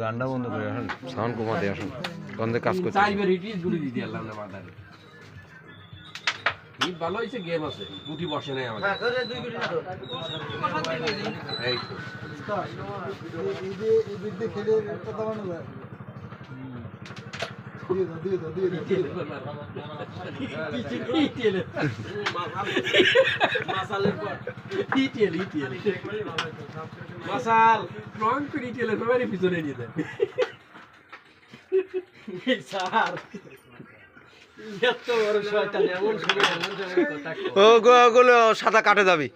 গানটা বন্ধ করে আসুন সাউন্ড কমাতে আসুন। গন্ধে কাজ করছে? চাইবার হিট গুলি দিতে আল্লাহ না মাথায়। হিট ভালো হয়েছে গেম আছে। গুটি বসে নাই আমাদের। এই তো। মাসাল রং করে সবারই পিছনে নিয়ে সাদা কাটে যাবি।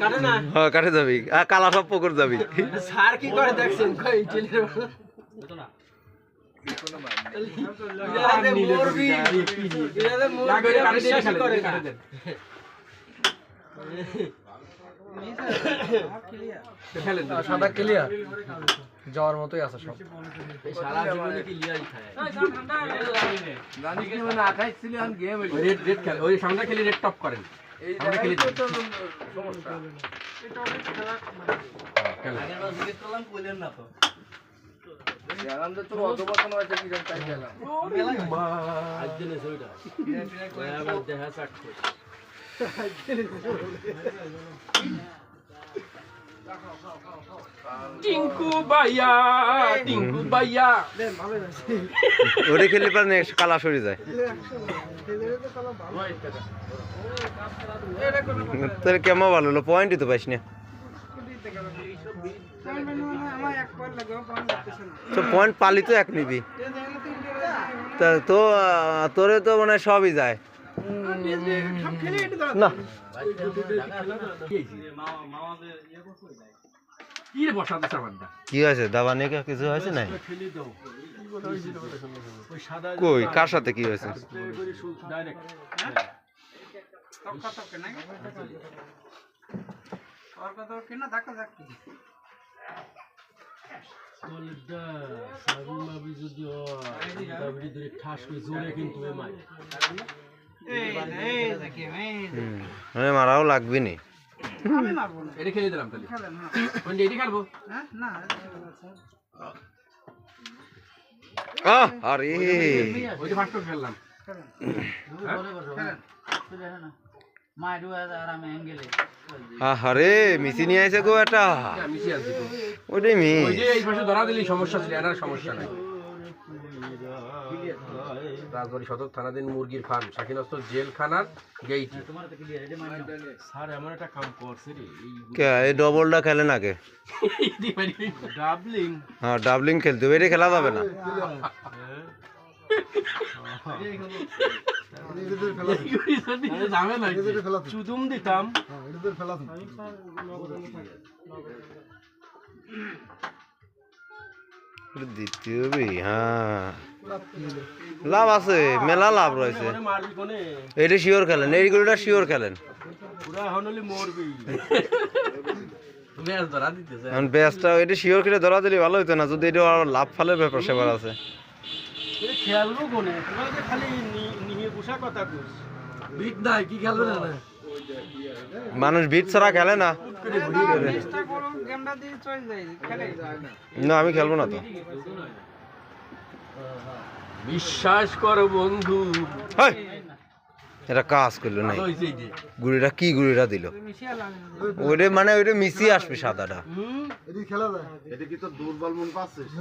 কাটে হ্যাঁ কাটে যাবি। আর কালা সব পকর যাবি। স্যার কি করে দেখছেন? সাদা ক্লিয়ার যাওয়ার মতোই আছে সব। সারা জীবনে কি লিয়াই খায় ওই রেড রেড খেলে ওই সামনে খেলে রেড টপ করেন সামনে খেলে দেন। খেলেন। আজকে ওইটা দেখা চাকরি টিঙ্কু বাইয়া টিঙ্কু বাইয়া ওটা খেলে পর নেক্সট কালা সরে যায় তোর কেমন ভালো হলো পয়েন্টই তো পাইস না তো পয়েন্ট পালি তো এক নিবি। তা তো তোরে তো মানে সবই যায়। না। কি হয়েছে? দাবা নিয়ে কি কিছু হয়েছে না কই কার সাথে কি হয়েছে? মাবি যদি ধরে ঠাস করে জোরে কিন্তু এ মাই হুম, মারাও লাগবে নি। এটা খেলে দিলাম তাহলে। এটি খেলব। আহ, আরে। ওইটা আরে মিসি নিয়ে আইছে গো এটা। হ্যাঁ, ওটাই মি ওই যে এই পাশে ধরা দিলেই সমস্যা ছিল এনার সমস্যা নাই। রাজবাড়ি সদর থানাধীন মুরগির ফার্ম শাকিনস্ত জেলখানার গেইট স্যার এমন একটা কাম করছে রে কে এই ডবলটা খেলে না কে? ডাবলিং। হ্যাঁ ডাবলিং খেলতে হবে এটা খেলা যাবে না। চুদুম দিতাম। এটা দিতে হবে হ্যাঁ লাভ আছে মেলা লাভ রয়েছে। এটা শিওর খেলেন এইগুলোটা শিওর খেলেন। ব্যাসটা এটা শিওর করে ধরা দিলে ভালো হতো না যদি এটা লাভ ফালের ব্যাপার সেবার আছে। এ কোনে? তোরা যে খালি নিয়ে বসা কথা কইস। বিট নাই কি খেলবে না মানুষ বিট ছাড়া খেলে না। না আমি খেলব না তো। বিশ্বাস করো বন্ধু! এটা কাজ করল নাই? গুড়িটা কি গুড়িটা দিল? ওইটা মানে ওইটা মিশিয়ে আসবে সাদাটা।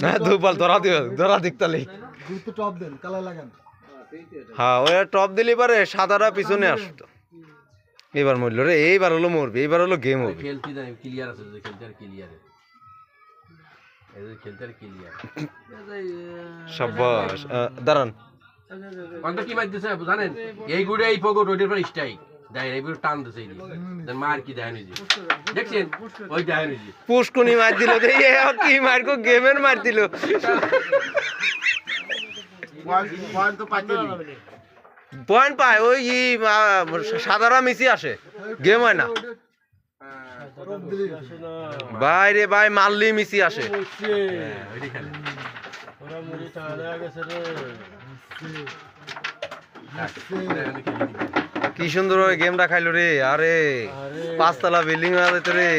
হ্যাঁ দুপাল ধরা দিও ধরা দিক তাহলে। হ্যাঁ ওই টপ দিলে পারে সাদাটা পিছনে আসতো। এবার মরলো রে এইবার হলো মরবে এইবার হলো গেম হবে। ক্লিয়ার আছে খেলতে সাব্বাস দাঁড়ান। কোনটা কি মার দিছে জানেন? এই গুড়ে এই পগো রোডের পর স্ট্রাইক দেয় এই গুড়ে টান দিছে মার কি দেয় নিজে দেখছেন? ওই দেয় নিজে পুষ্কুনি মার দিল কি মার গো গেমের মার দিল পয়েন্ট পায় ওই সাদারা মিশি আসে। গেম হয় না। ভাই রে ভাই মাল্লি মিশি আসে। ওরা মুড়ি টানা গেছে রে। কি সুন্দর গেমটা খাইলো রে আরে। পাঁচতলা বিল্ডিং হয়ে যেত রে